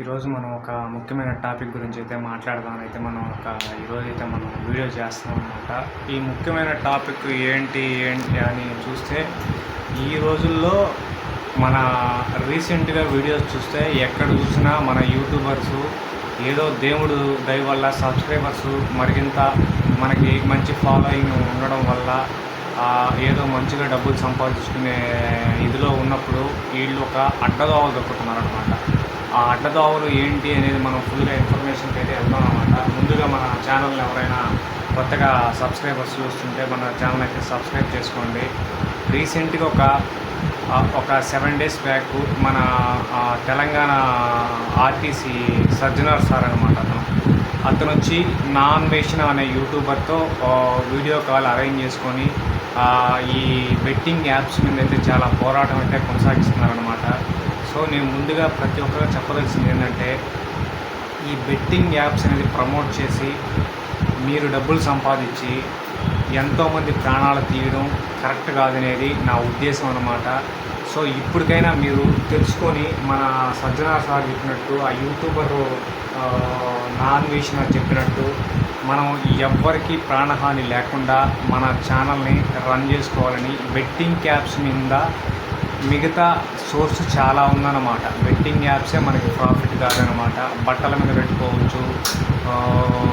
ఈరోజు మనం ఒక ముఖ్యమైన టాపిక్ గురించి అయితే మాట్లాడదాం. అయితే మనం ఒక ఈరోజు అయితే మనం వీడియో చేస్తాం అనమాట ఈ ముఖ్యమైన టాపిక్ ఏంటి ఏంటి అని చూస్తే ఈ రోజుల్లో మన రీసెంట్గా వీడియోస్ చూస్తే ఎక్కడ చూసినా మన యూట్యూబర్స్ ఏదో దేవుడు దయ వల్ల సబ్స్క్రైబర్స్ మరిగింత మనకి మంచి ఫాలోయింగ్ ఉండడం వల్ల ఏదో మంచిగా డబ్బులు సంపాదించుకునే ఇదిలో ఉన్నప్పుడు వీళ్ళు ఒక అడ్డదోవలు దొక్కుతున్నారు అనమాట ఆ అడ్డదోవలు ఏంటి అనేది మనం ఫుల్గా ఇన్ఫర్మేషన్కి అయితే వెళ్తాం అనమాట ముందుగా మన ఛానల్ని ఎవరైనా కొత్తగా సబ్స్క్రైబర్స్ చూస్తుంటే మన ఛానల్ అయితే సబ్స్క్రైబ్ చేసుకోండి. రీసెంట్గా ఒక ఒక సెవెన్ డేస్ బ్యాక్ మన తెలంగాణ ఆర్టీసీ సర్జనర్ సార్ అనమాట అతను. అతను వచ్చి నాన్ వేషణ అనే యూట్యూబర్తో వీడియో కాల్ అరేంజ్ చేసుకొని ఈ బెట్టింగ్ యాప్స్ మీద అయితే చాలా పోరాటం అయితే కొనసాగిస్తున్నారనమాట సో నేను ముందుగా ప్రతి ఒక్కరు చెప్పదలసింది ఏంటంటే ఈ బెట్టింగ్ యాప్స్ అనేది ప్రమోట్ చేసి మీరు డబ్బులు సంపాదించి ఎంతోమంది ప్రాణాలు తీయడం కరెక్ట్ కాదనేది నా ఉద్దేశం అన్నమాట. సో ఇప్పటికైనా మీరు తెలుసుకొని మన సజ్జనా సార్ చెప్పినట్టు ఆ యూట్యూబర్ నాన్వేషన్ నాన్ చెప్పినట్టు మనం ఎవ్వరికీ ప్రాణహాని లేకుండా మన ఛానల్ని రన్ చేసుకోవాలని బెట్టింగ్ క్యాప్స్ మీద మిగతా సోర్స్ చాలా ఉందన్నమాట. బెట్టింగ్ యాప్సే మనకి ప్రాఫిట్ కాదనమాట బట్టల మీద పెట్టుకోవచ్చు.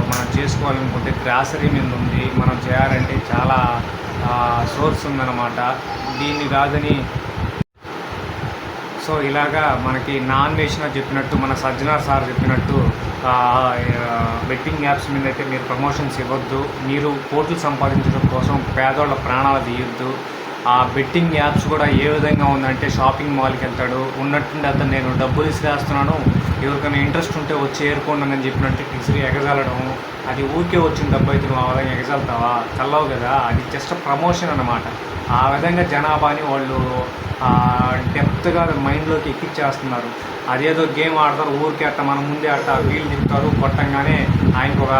మనం చేసుకోవాలనుకుంటే గ్రాసరీ మీద ఉంది. మనం చేయాలంటే చాలా సోర్స్ ఉందన్నమాట. దీన్ని కాదని సో ఇలాగా మనకి నాన్ వేసిన చెప్పినట్టు మన సజ్జనార్ సార్ చెప్పినట్టు బెట్టింగ్ యాప్స్ మీద అయితే మీరు ప్రమోషన్స్ ఇవ్వద్దు. మీరు కోట్లు సంపాదించడం కోసం పేదోళ్ళ ప్రాణాలు తీయొద్దు. ఆ బెట్టింగ్ యాప్స్ కూడా ఏ విధంగా ఉందంటే షాపింగ్ మాల్కి వెళ్తాడు. ఉన్నట్టుండి అతను నేను డబ్బులు ఇసిరేస్తున్నాను ఎవరికైనా ఇంట్రెస్ట్ ఉంటే వచ్చి ఏరుకోండి అని చెప్పినట్టు ఇసిరి ఎగజాలడం. అది ఊరికే వచ్చిన డబ్బు అయితే నువ్వు ఆ ఎగజాలుతావా? చల్లవు కదా. అది జస్ట్ ప్రమోషన్ అనమాట ఆ విధంగా జనాభాని వాళ్ళు డెప్త్గా మైండ్లోకి ఎక్కిచ్చేస్తున్నారు. అదేదో గేమ్ ఆడతారు ఊరికే అట్ట మన ముందే అట్ట వీలు తిప్పుతారు కొట్టంగానే ఆయనకు ఒక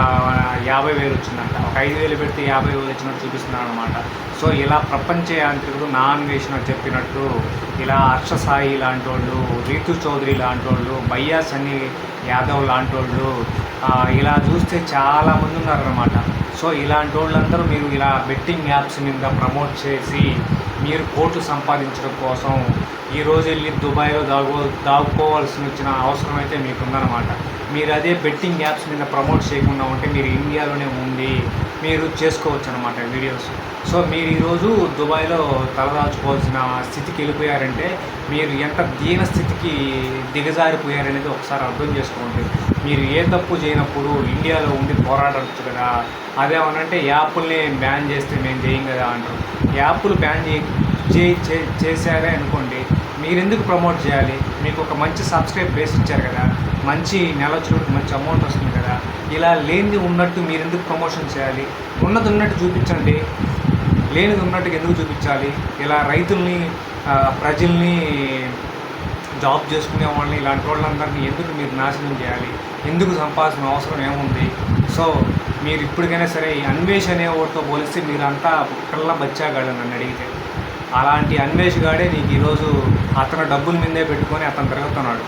యాభై వేలు వచ్చిందంట. ఒక ఐదు వేలు పెడితే యాభై వేలు వచ్చినట్టు చూపిస్తున్నాడు అనమాట సో ఇలా ప్రపంచ యాంత్రికుడు నాన్ వేసిన చెప్పినట్టు ఇలా హర్ష సాయి లాంటి వాళ్ళు రీతు చౌదరి లాంటి వాళ్ళు బయ్యా సన్నీ యాదవ్ లాంటి వాళ్ళు ఇలా చూస్తే చాలామంది ఉన్నారనమాట సో ఇలాంటి వాళ్ళందరూ మీరు ఇలా బెట్టింగ్ యాప్స్ మీద ప్రమోట్ చేసి మీరు కోట్లు సంపాదించడం కోసం ఈ రోజు వెళ్ళి దుబాయ్లో దాగు దాక్కోవాల్సి వచ్చిన అవసరం అయితే మీకు ఉందన్నమాట మీరు అదే బెట్టింగ్ యాప్స్ మీద ప్రమోట్ చేయకుండా ఉంటే మీరు ఇండియాలోనే ఉండి మీరు చేసుకోవచ్చు అనమాట వీడియోస్ సో మీరు ఈరోజు దుబాయ్లో తలదాచుకోవాల్సిన స్థితికి వెళ్ళిపోయారంటే మీరు ఎంత దీన స్థితికి దిగజారిపోయారనేది ఒకసారి అర్థం చేసుకోండి. మీరు ఏ తప్పు చేయనప్పుడు ఇండియాలో ఉండి పోరాడవచ్చు కదా. అదేమనంటే యాప్ల్ని బ్యాన్ చేస్తే మేము చేయం కదా అంటారు. యాప్లు బ్యాన్ చే చే- చే- చేశారే అనుకోండి మీరు ఎందుకు ప్రమోట్ చేయాలి? మీకు ఒక మంచి సబ్స్క్రైబ్ బేస్ ఇచ్చారు కదా మంచి నెల వచ్చి మంచి అమౌంట్ వస్తుంది కదా ఇలా లేనిది ఉన్నట్టు మీరు ఎందుకు ప్రమోషన్ చేయాలి? ఉన్నది ఉన్నట్టు చూపించండి లేనిది ఉన్నట్టుగా ఎందుకు చూపించాలి? ఇలా రైతుల్ని ప్రజల్ని జాబ్ చేసుకునే వాళ్ళని ఇలాంటి వాళ్ళందరినీ ఎందుకు మీరు నాశనం చేయాలి? ఎందుకు సంపాదించిన అవసరం ఏముంది? సో మీరు ఇప్పటికైనా సరే ఈ అన్వేష్ అనే ఓటుతో పోలిస్తే మీరంతా పిల్ల బచ్చాగాళ్ళు నన్ను అడిగితే. అలాంటి అన్వేష్ గాడే నీకు ఈరోజు అతను డబ్బుల మీదే పెట్టుకొని అతను తిరుగుతున్నాడు.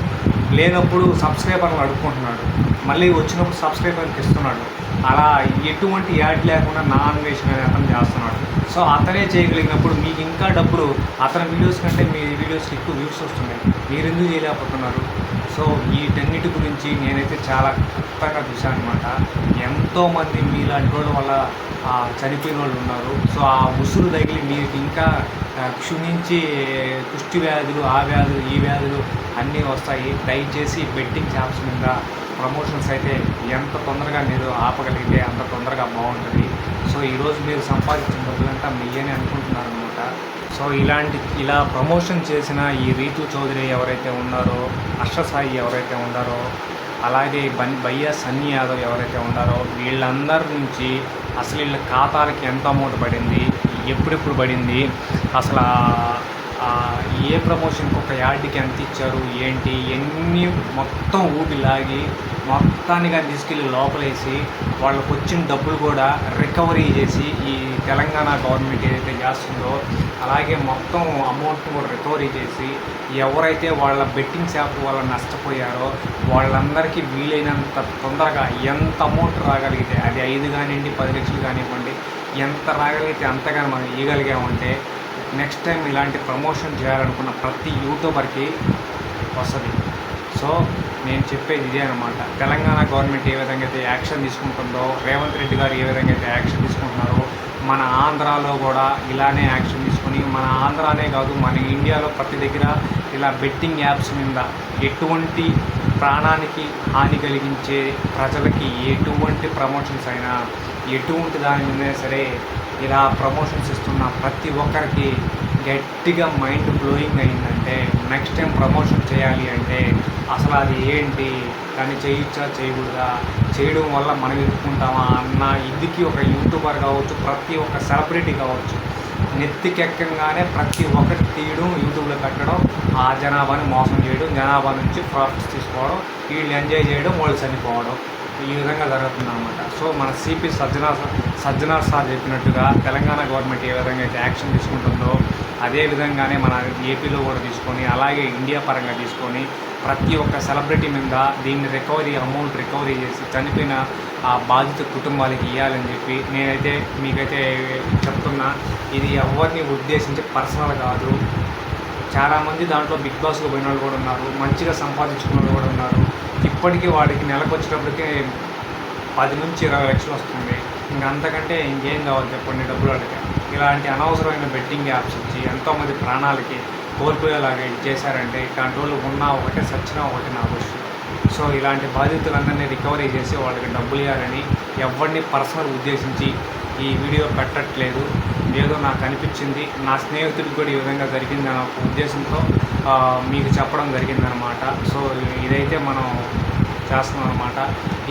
లేనప్పుడు సబ్స్క్రైబర్లు అడుక్కుంటున్నాడు. మళ్ళీ వచ్చినప్పుడు సబ్స్క్రైబర్కి ఇస్తున్నాడు. అలా ఎటువంటి యాడ్ లేకుండా నా అన్వేషణ అతను చేస్తున్నాడు. సో అతనే చేయగలిగినప్పుడు మీకు ఇంకా డబ్బులు అతని వీడియోస్ కంటే మీ వీడియోస్కి ఎక్కువ వ్యూస్ వస్తున్నాయి. మీరు ఎందుకు చేయలేకపోతున్నారు? సో వీటన్నిటి గురించి నేనైతే చాలా కొత్తగా చూశాను అనమాట ఎంతోమంది మీలాంటి వాళ్ళ వల్ల చనిపోయిన వాళ్ళు ఉన్నారు. సో ఆ ఉసురు తగిలి మీకు ఇంకా క్షుణించి కుష్టి వ్యాధులు ఆ వ్యాధులు ఈ వ్యాధులు అన్నీ వస్తాయి. దయచేసి బెట్టింగ్ యాప్స్ మీద ప్రమోషన్స్ అయితే ఎంత తొందరగా మీరు ఆపగలిగితే అంత తొందరగా బాగుంటుంది. సో ఈరోజు మీరు సంపాదించిన డబ్బులంతా మీయని అనుకుంటున్నారు అనమాట సో ఇలాంటి ఇలా ప్రమోషన్ చేసిన ఈ రీతు చౌదరి ఎవరైతే ఉన్నారో అష్టసాయి ఎవరైతే ఉన్నారో అలాగే బన్ భయ్యా సన్నీ యాదవ్ ఎవరైతే ఉన్నారో వీళ్ళందరి నుంచి అసలు వీళ్ళ ఖాతాలకి ఎంత అమౌంట్ పడింది ఎప్పుడెప్పుడు పడింది అసలు ఏ ప్రమోషన్కి ఒక యార్డ్కి ఎంత ఇచ్చారు ఏంటి ఎన్ని మొత్తం ఊపి లాగి మొత్తానికి అది తీసుకెళ్ళి లోపలేసి వాళ్ళకు వచ్చిన డబ్బులు కూడా రికవరీ చేసి ఈ తెలంగాణ గవర్నమెంట్ ఏదైతే చేస్తుందో అలాగే మొత్తం అమౌంట్ కూడా రికవరీ చేసి ఎవరైతే వాళ్ళ బెట్టింగ్ షాప్ వాళ్ళు నష్టపోయారో వాళ్ళందరికీ వీలైనంత తొందరగా ఎంత అమౌంట్ రాగలిగితే అది ఐదు కానివ్వండి పది లక్షలు కానివ్వండి ఎంత రాగలిగితే అంతగానో మనం ఇవ్వగలిగామంటే నెక్స్ట్ టైం ఇలాంటి ప్రమోషన్ చేయాలనుకున్న ప్రతి యూట్యూబర్కి వస్తుంది. సో నేను చెప్పేది ఇదే అనమాట తెలంగాణ గవర్నమెంట్ ఏ విధంగా అయితే యాక్షన్ తీసుకుంటుందో రేవంత్ రెడ్డి గారు ఏ విధంగా అయితే యాక్షన్ తీసుకుంటున్నారో మన ఆంధ్రాలో కూడా ఇలానే యాక్షన్ చేసుకుని మన ఆంధ్రానే కాదు మన ఇండియాలో ప్రతి దగ్గర ఇలా బెట్టింగ్ యాప్స్ మీద ఎటువంటి ప్రాణానికి హాని కలిగించే ప్రజలకి ఎటువంటి ప్రమోషన్స్ అయినా ఎటువంటి దాని మీద సరే ఇలా ప్రమోషన్స్ ఇస్తున్న ప్రతి ఒక్కరికి గట్టిగా మైండ్ బ్లోయింగ్ అయిందంటే నెక్స్ట్ టైం ప్రమోషన్ చేయాలి అంటే అసలు అది ఏంటి దాన్ని చేయొచ్చా చేయకూడదా చేయడం వల్ల మనం ఎదుర్కొంటామా అన్న ఇదికి ఒక యూట్యూబర్ కావచ్చు ప్రతి ఒక్క సెలబ్రిటీ కావచ్చు నెత్తికెక్కగానే ప్రతి ఒక్కటి తీయడం యూట్యూబ్లో పెట్టడం ఆ జనాభాని మోసం చేయడం జనాభా నుంచి ప్రాఫిట్స్ తీసుకోవడం వీళ్ళు ఎంజాయ్ చేయడం వాళ్ళు చనిపోవడం ఈ విధంగా జరుగుతుంది అనమాట సో మన సిపి సజ్జనా సజ్జనా సార్ చెప్పినట్టుగా తెలంగాణ గవర్నమెంట్ ఏ విధంగా అయితే యాక్షన్ తీసుకుంటుందో అదే విధంగానే మన ఏపీలో కూడా తీసుకొని అలాగే ఇండియా పరంగా తీసుకొని ప్రతి ఒక్క సెలబ్రిటీ మీద దీన్ని రికవరీ అమౌంట్ రికవరీ చేసి చనిపోయిన ఆ బాధిత కుటుంబాలకి ఇవ్వాలని చెప్పి నేనైతే మీకైతే చెప్తున్నా. ఇది ఎవరిని ఉద్దేశించి పర్సనల్ కాదు. చాలామంది దాంట్లో బిగ్ బాస్లో పోయిన వాళ్ళు కూడా ఉన్నారు మంచిగా సంపాదించుకున్న వాళ్ళు కూడా ఉన్నారు. ఇప్పటికీ వాడికి నెలకు వచ్చేటప్పటికి పది నుంచి ఇరవై లక్షలు వస్తుంది. ఇంక అంతకంటే ఇంకేం కావాలి చెప్పండి డబ్బులు అడిగా ఇలాంటి అనవసరమైన బెట్టింగ్ యాప్స్ ఇచ్చి ఎంతోమంది ప్రాణాలకి కోల్పోయేలాగా ఇది చేశారంటే కంట్రోల్ ఉన్నా ఒకటే సచ్చినా ఒకటి నా విషయం సో ఇలాంటి బాధితులందరినీ రికవరీ చేసి వాళ్ళకి డబ్బులు ఇవ్వాలని ఎవరిని పర్సనల్ ఉద్దేశించి ఈ వీడియో పెట్టట్లేదు. ఏదో నాకు అనిపించింది. నా స్నేహితుడికి కూడా ఈ విధంగా జరిగిందన్న ఒక ఉద్దేశంతో మీకు చెప్పడం జరిగిందనమాట. సో ఇదైతే మనం చేస్తున్నాం అనమాట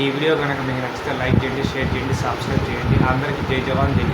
ఈ వీడియో కనుక మీకు నచ్చితే లైక్ చేయండి షేర్ చేయండి సబ్స్క్రైబ్ చేయండి. అందరికీ జై జవాన్ జై